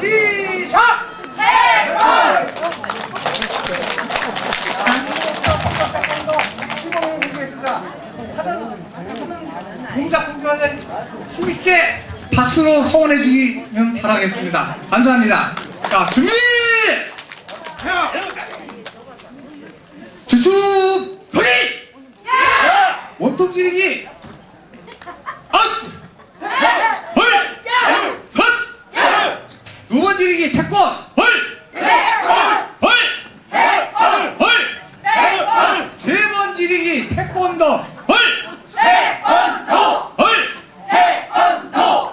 시작! 동작 공부하는 힘있게 박수로 성원해 주시면 바라겠습니다. 감사합니다. 자, 준비! 주춤! 소리! 원통 지르기! 엇! 헐! 헛! 두번 지르기 태권! 헐! 헐! 헐! 세번 지르기 태권도! 헐! 헐!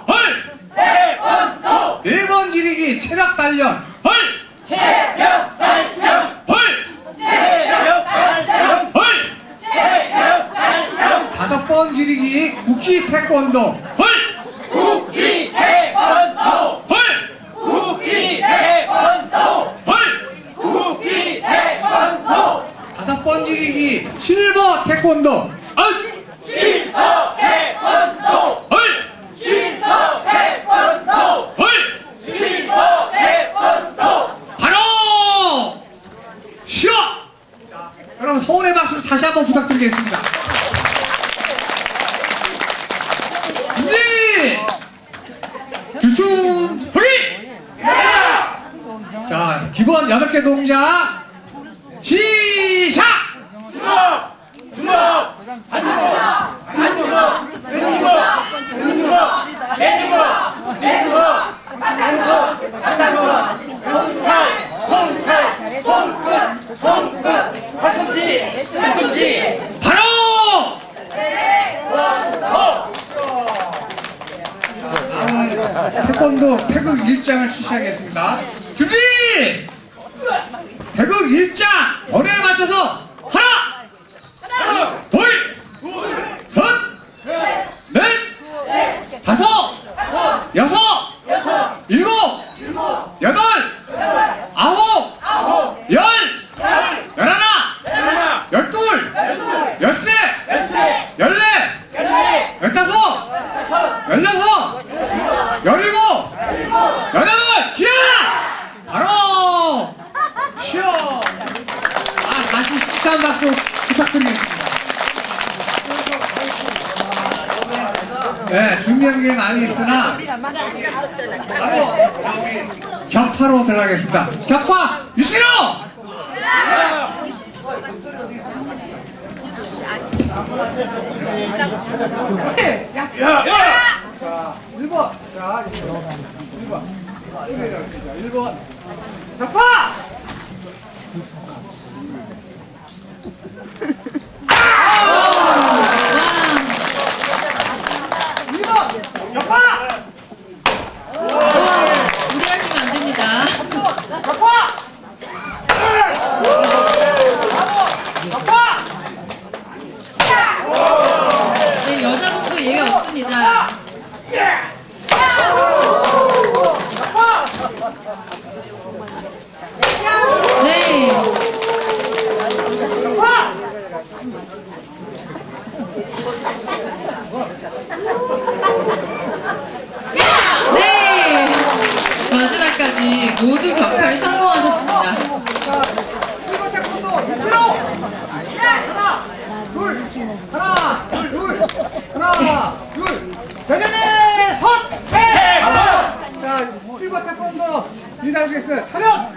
헐! 네번 지르기 체력 단련! 헐! 헐! 헐! 다섯 번 지르기 국기 태권도! 헐! 국기 태권도 헐! 국기 태권도 헐! 국기 태권도 다섯 번 지르기 태권도! 엇! 실버 태권도 헐! 실버 태권도 헐! 실버 태권도 바로! 자, 여러분 서운의 박수를 다시 한번 부탁드리겠습니다. 준비! 주춤 소리! 자, 기본 8개 동작 시작! 태권도 태극 1장을 실시하겠습니다. 준비! 태극 1장 번호에 맞춰서 하나! 둘! 셋! 넷! 다섯! 여섯! 일곱! 여덟! 아홉! 열! 열하나! 열둘! 열세! 열네! 열다섯! 열여섯! 열일곱! 열여덟! 기야! 바로! 쉬어! 아, 다시 식사한 박수 부탁드리겠습니다. 네, 준비한 게 많이 있으나, 바로, 저기, 격파로 들어가겠습니다. 격파! 유시로! 야! 1번. 자, 1번. 1번. 1번. 격파! 무리하시면 안 됩니다. 네, 여자분도 예외 없습니다. 네. 네. 마지막까지 모두 격파에 성공하셨습니다. 자, 1번 태권도 유시로! 하나, 둘, 하나, 둘, 하나, 둘. 대전의 선! 자, 1번 태권도 인사드리겠습니다. 차렷!